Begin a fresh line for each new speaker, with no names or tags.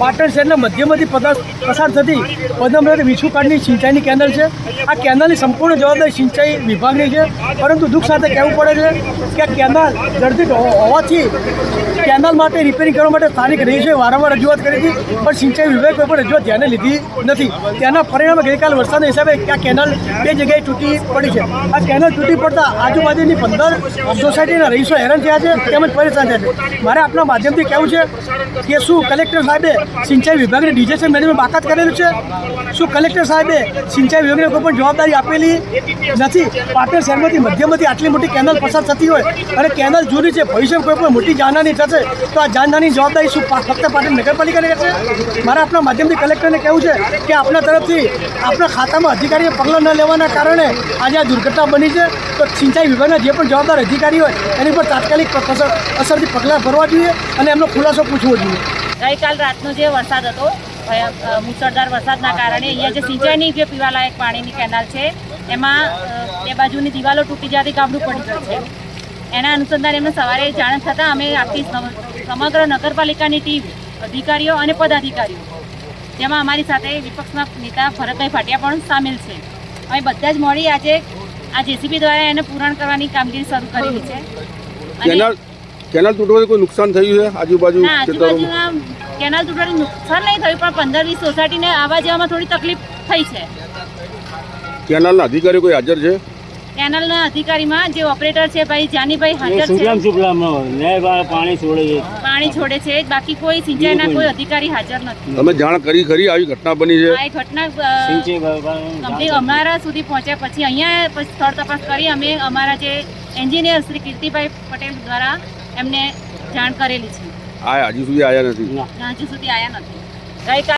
પાટણ શહેરના મધ્યમાંથી પસાર થતી પદમરથ કાળની સિંચાઈની કેનલ છે. આ કેનલની સંપૂર્ણ જવાબદારી સિંચાઈ વિભાગની છે. પરંતુ દુઃખ સાથે કહેવું પડે છે કે આ કેનલ જર્જરિત હોવાથી કેનલ માટે રિપેરિંગ કરવા માટે સ્થાનિક રહીશોએ વારંવાર રજૂઆત કરી હતી, પણ સિંચાઈ વિભાગે કોઈ પણ રજૂઆત ધ્યાને લીધી નથી. તેના પરિણામે ગઈકાલ વરસાદના હિસાબે આ કેનલ બે જગ્યાએ તૂટી પડી છે. આ કેનલ તૂટી પડતા આજુબાજુની પંદર સોસાયટીના રહીશો હેરાન થયા છે, તેમજ પરેશાન થયા છે. મારે આપના માધ્યમથી કહેવું છે કે શું કલેક્ટર સાહેબે સિંચાઈ વિભાગને ડીજેશન મેનેજમેન્ટ બાકાત કરેલું છે. શું કલેક્ટર સાહેબે સિંચાઈ વિભાગને કોઈ પણ જવાબદારી આપેલી નથી? પાટણ શહેરમાંથી મધ્યમાંથી આટલી મોટી કેનલ પસાર થતી હોય અને કેનલ જૂની છે, ભવિષ્યમાં કોઈ પણ મોટી જાનહાની થશે, તો આ જાનહાની જવાબદારી શું ફક્ત પાટણ નગરપાલિકાને રહેશે? મારા આપણા માધ્યમથી કલેક્ટરને કહેવું છે કે આપણા તરફથી આપણા ખાતામાં અધિકારીએ પગલાં ન લેવાના કારણે આજે આ દુર્ઘટના બની છે. તો સિંચાઈ વિભાગના જે પણ જવાબદાર અધિકારી હોય, એની પર તાત્કાલિક અસરથી પગલાં ભરવા જોઈએ અને એમનો ખુલાસો પૂછવો જોઈએ.
ગઈકાલ રાતનો જે વરસાદ હતો મુસળધાર વરસાદના કારણે અહીંયા જે સિંચાઈની જે પીવાલાયક પાણીની કેનાલ છે, એમાં બે બાજુની દિવાલો તૂટી જવાથી ગાબડું પડી ગયું છે. એના અનુસંધાને એમને સવારે જાણ થતાં અમે આખી સમ- સમગ્ર નગરપાલિકાની ટીમ, અધિકારીઓ અને પદાધિકારીઓ, જેમાં અમારી સાથે વિપક્ષના નેતા ભરતભાઈ ભાટિયા પણ સામેલ છે. અમે બધા જ મળી આજે આ જેસીબી દ્વારા એને પૂરણ કરવાની કામગીરી શરૂ કરેલી છે. અને
કેનાલ તૂટવાથી કોઈ નુકસાન થયું છે? આજુબાજુ
ના
ખેતરોમાં
આજુબાજુના કેનાલ તૂટવાનું નુકસાન નહીં થયું પણ પંદર વીસ સોસાયટીને આવવા જવામાં થોડી તકલીફ થઈ છે.
કેનાલના અધિકારી કોઈ હાજર છે?
કેનાલના અધિકારીમાં જે ઓપરેટર છે ભાઈ જાનીભાઈ હાજર છે.
વાળા પાણી છોડે છે.
પાણી છોડે છે. બાકી કોઈ સિંચાઈના કોઈ અધિકારી હાજર નથી.
તમે જાણ કરી ખરી આવી ઘટના બની છે?
આ એ ઘટના અ, અમારા સુધી પહોંચ્યા પછી અહીંયા પછી સ્થળ તપાસ કરી. અમે અમારા જે એન્જિનિયર શ્રી કીર્તિભાઈ પટેલ દ્વારા એમને જાણ કરેલી છે.
આ હજી સુધી આવ્યા નથી.
હજુ સુધી આવ્યા નથી. ગઈકાલે